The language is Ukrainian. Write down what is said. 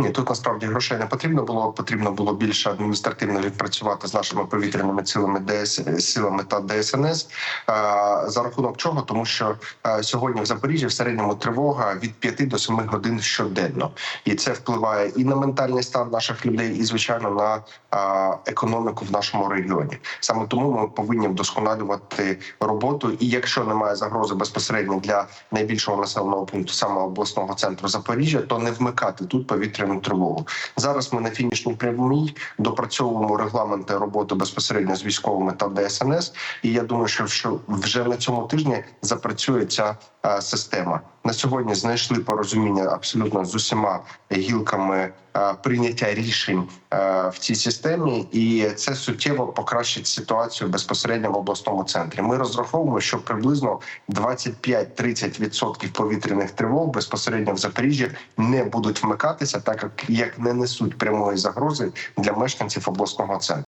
Ні, тут насправді грошей не потрібно було. Потрібно було більше адміністративно відпрацювати з нашими повітряними силами ДС силами та ДСНС. За рахунок чого? Тому що сьогодні в Запоріжжі в середньому тривога від 5 до 7 годин щоденно, і це впливає і на ментальний стан наших людей, і звичайно на економіку в нашому регіоні. Саме тому ми повинні вдосконалювати роботу. І якщо немає загрози безпосередньо для найбільшого населеного пункту, саме обласного центру Запоріжжя, то не вмикати тут повітряну тривогу. Зараз ми на фінішній прямій допрацьовуємо регламенти роботи безпосередньо з військовими та ДСНС. І я думаю, що вже на цьому тижні запрацює ця е, система. На сьогодні знайшли порозуміння абсолютно з усіма гілками е, прийняття рішень е, в цій системі, і це суттєво покращить ситуацію безпосередньо в обласному центрі. Ми розраховуємо, що приблизно 25-30% повітряних тривог безпосередньо в Запоріжжі не будуть вмикатися, так як, як не несуть прямої загрози для мешканців обласного центру.